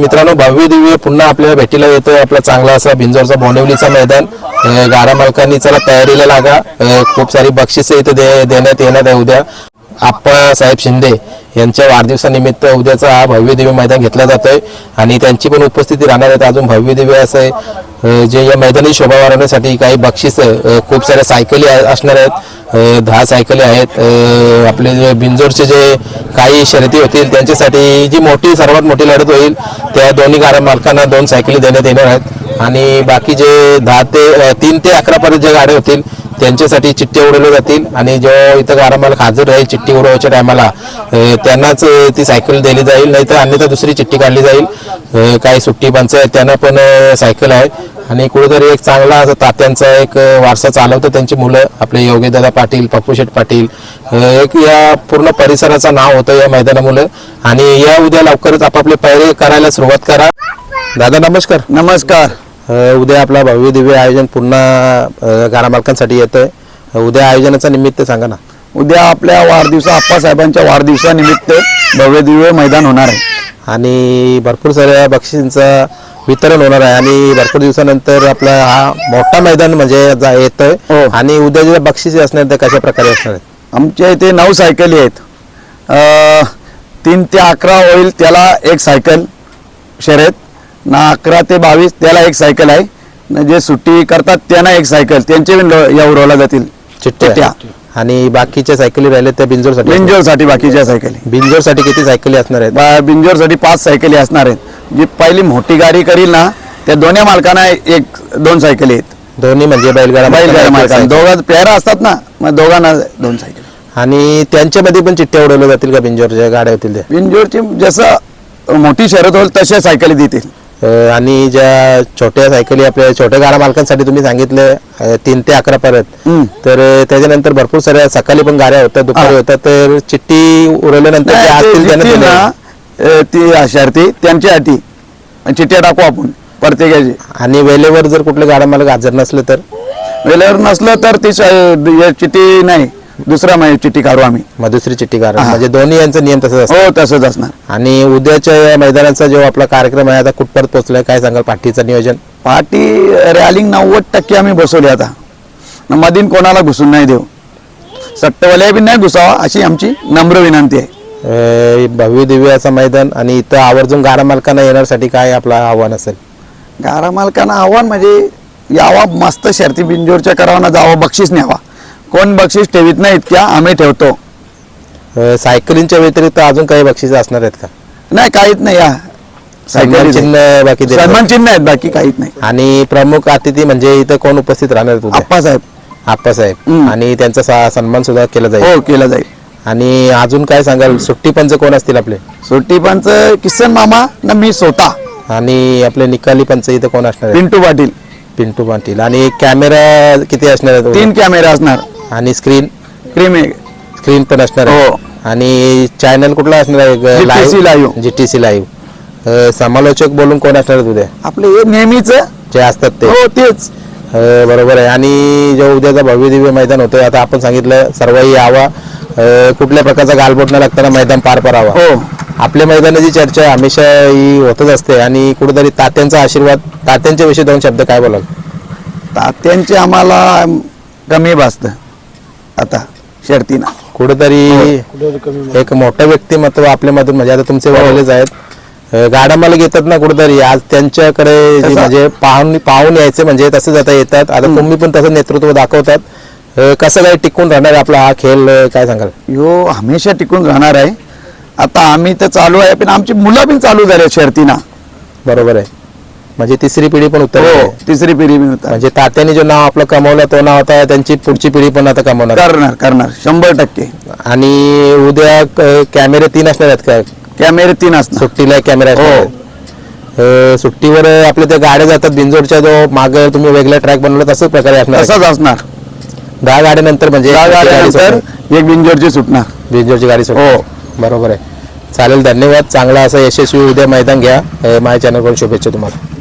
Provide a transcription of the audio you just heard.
मित्रांनो भव्य दिव्य पुन्हा आपल्याला भेटीला येतोय. आपला चांगला असा भिंजोरचा बोंडवलीचा मैदान. गारा गाडा मालकांनी चला तयारीला लागा. खूप सारी बक्षिसं इथे दे- देण्यात येणार आहे उद्या. आप्पा साहेब शिंदे. यांच्या वाढदिवसानिमित्त उद्याचा हा भव्य दिव्य मैदान घेतला जातोय. आणि त्यांची पण उपस्थिती राहणार आहे. अजून भव्य दिव्य असं आहे. जे या मैदानी शोभा वाढवण्यासाठी काही बक्षीस खूप साऱ्या सायकली असणार आहेत. दहा सायकली आहेत. आपले जे बिंजोरचे जे काही शर्यती होतील त्यांच्यासाठी जी मोठी सर्वात मोठी लढत होईल त्या दोन्ही गाड्या मालकांना दोन सायकली देण्यात येणार आहेत. आणि बाकी जे दहा ते तीन ते अकरापर्यंत जे गाड्या होतील त्यांच्यासाठी चिठ्ठी उडवल्या जातील. आणि जेव्हा इथं आरामाला हजर राहील चिठ्ठी उडवायच्या टायमाला त्यांनाच ती सायकल दिली जाईल नाही तर अन्यथा दुसरी चिठ्ठी काढली जाईल. काही सुट्टी पंच त्यांना पण सायकल आहे. आणि कुठेतरी एक चांगला असा तात्यांचा एक वारसा चालवतं त्यांची मुलं. आपले योगेदादा पाटील पप्पूशेठ पाटील एक या पूर्ण परिसराचं नाव होतं या मैदानामुळे. आणि या उद्या लवकरच आपापले पैरे करायला सुरुवात करा. दादा नमस्कार. नमस्कार. उद्या आपला भव्य दिव्य आयोजन पुन्हा अ, गाडा मालकांसाठी येतंय. उद्या आयोजनाचा निमित्त सांगा ना. उद्या आपल्या वाढदिवसा आप्पासाहेबांच्या वाढदिवसानिमित्त भव्य दिव्य मैदान होणार आहे. आणि भरपूर साऱ्या बक्षिसांचं वितरण होणार आहे. आणि भरपूर दिवसानंतर आपला हा मोठा मैदान म्हणजे जा- येतोय. हो. आणि उद्या जे बक्षिसे असणार ते कशा प्रकारे असणार आहेत? आमच्या इथे नऊ सायकली आहेत. अं, तीन ते अकरा होईल त्याला एक सायकल शर्यत. ना अकरा ते बावीस त्याला एक सायकल आहे. जे सुट्टी करतात त्यांना एक सायकल त्यांचे या उरवल्या जातील. चिठ्ठ्या. आणि बाकीच्या सायकली राहिल्या त्या बिंजोरसाठी बिंजोरसाठी बाकीच्या सायकली बिंजोरसाठी किती सायकली असणार आहेत? बिंजोरसाठी पाच सायकली असणार आहेत. जी पहिली मोठी गाडी करील ना त्या दोन्ही मालकांना एक दोन सायकली आहेत. दोन्ही म्हणजे बैलगाडा बैलगाड्या मालकांना. दोघं पेरा असतात ना मग दोघांना दोन सायकल आणि त्यांच्यामध्ये पण चिठ्ठ्या उडवल्या जातील का बिंजोरच्या गाड्या होतील बिंजोरची जसं मोठी शर्यत होईल तशा सायकली देतील. आणि ज्या छोट्या सायकली आपल्या छोट्या गाडा मालकांसाठी तुम्ही सांगितलं तीन ते अकरा पर्यंत. तर त्याच्यानंतर भरपूर साऱ्या सकाळी पण गाड्या होतात दुपारी. होतात तर चिठ्ठी उरवल्यानंतर ते असतील त्यांना जितकी दिल्या. ना, अ, ती शर्ती त्यांची अटी चिठ्ठ्या टाकू आपण प्रत्येकाची आणि वेळेवर जर कुठले गाडा मालक हजर नसले तर वेळेवर नसलं तर ती चिठ्ठी नाही दुसरा मा- चिठ्ठी काढू आम्ही. मग दुसरी चिठ्ठी काढा. म्हणजे दोन्ही यांचा नियम तसंच असतो. हो तसंच असणार. आणि उद्याच्या या मैदानाचा जो आपला कार्यक्रम आहे आता कुठपर्यंत पोहोचलाय काय सांगाल पाठीचं नियोजन? पार्टी रॅलिंग नव्वद टक्के आम्ही बसवली आता. न मधीन कोणाला घुसून नाही देऊ. सट्टवाल्या बी नाही घुसावा अशी आमची नम्र विनंती आहे. अ, भव्य दिव्य असं मैदान आणि इथं आवर्जून गाडा मालकांना येण्यासाठी काय आपलं आव्हान असेल? गारा मालकांना आव्हान म्हणजे यावा मस्त शर्ती बिंजोरच्या करावं जावं बक्षीस न्यावा. कोण बक्षीस ठेवीत नाही इतक्या आम्ही ठेवतो. अ, सायकलींच्या व्यतिरिक्त अजून काही बक्षीस असणार आहेत का? नाही काहीच नाही या. सन्मान सायकली चिन्ह बाकी. सन्मान चिन्ह आहेत बाकी काहीच नाही. आणि प्रमुख अतिथी म्हणजे इथं कोण उपस्थित राहणार आहेत उद्या? आप्पासाहेब. आप्पासाहेब हम्म. आणि त्यांचा सा- सन्मान सुद्धा केला जाईल. हो केलं जाईल. आणि अजून काय सांगाल? सुट्टी पंच कोण असतील आपले? सुट्टी पंच किसन मामा न मी स्वतः. आणि आपले निकाली पंच इथं कोण असणार आहेत? पिंटू पाटील. पिंटू पाटील. आणि कॅमेरा किती असणार आहेत? उद्या? तीन कॅमेरा असणार. आणि स्क्रीन क्रीम स्क्रीन पण असणार आहे. हो. आणि चॅनल कुठला असणार आहे? GTC live. जीटीसी लाईव्ह समालोचक बोलून कोण असणार आहेत उद्या? आपले हे नेहमीच जे असतात ते. हो तेच. अ, बरोबर आहे. आणि जो उद्याचा भव्य दिव्य मैदान होतं आता आपण सांगितलं सर्वही यावा. अ, कुठल्या प्रकारचा गालबोट न लागताना मैदान पार पडावा. हो. आपल्या मैदानाची चर्चा हमेशा ही होतच असते. आणि कुठेतरी तात्यांचा आशीर्वाद तात्यांच्या विषयी दोन शब्द काय बोलाल? तात्यांचे आम्हाला कमी भासत. आता शर्तीना. कुठेतरी एक मोठं व्यक्तिमत्व आपल्यामधून म्हणजे आता तुमचे वडीलच आहेत. अ, गाडा मालक येतात ना कुठेतरी आज त्यांच्याकडे जे तसा- म्हणजे पाहून पाहून यायचे म्हणजे तसंच आता येतात. आता तुम्ही पण तसं नेतृत्व दाखवतात. अ, कसं काय टिकून राहणार आहे आपला हा खेळ अ, काय सांगाल? ह्यो हमेशा टिकून राहणार आहे. आता आम्ही तर चालू आहे पण आमची मुलं पण चालू झाले शर्तीना. बरोबर आहे. म्हणजे तिसरी पिढी पण उत्तर हो तिसरी पिढी पण होता म्हणजे तात्यांनी जो नाव आपलं कमवलं तो नाव आता त्यांची पुढची पिढी पण आता कमवणार. करणार करणार. शंभर टक्के. आणि उद्या क- कॅमेरे तीन असणार आहेत का? कॅमेरे तीन असणार. सुट्टीला कॅमेरा असणार हो. आहेत. अ, सुट्टीवर आपल्या त्या गाड्या जातात बिंजोडच्या जो माग तुम्ही वेगळा ट्रॅक बनवला तसंच प्रकारे असणार आहे. तसंच असणार. दहा गाड्यानंतर म्हणजे एक गाडी गाड्यानंतर सुटणार. एक बिंजोरची सुटणार. बिंजोडची गाडी सुटणार. हो. बरोबर आहे. चालेल धन्यवाद. चांगला असं यशस्वी उद्या मैदान घ्या. अ, माझ्या चॅनलकडून शुभेच्छा तुम्हाला.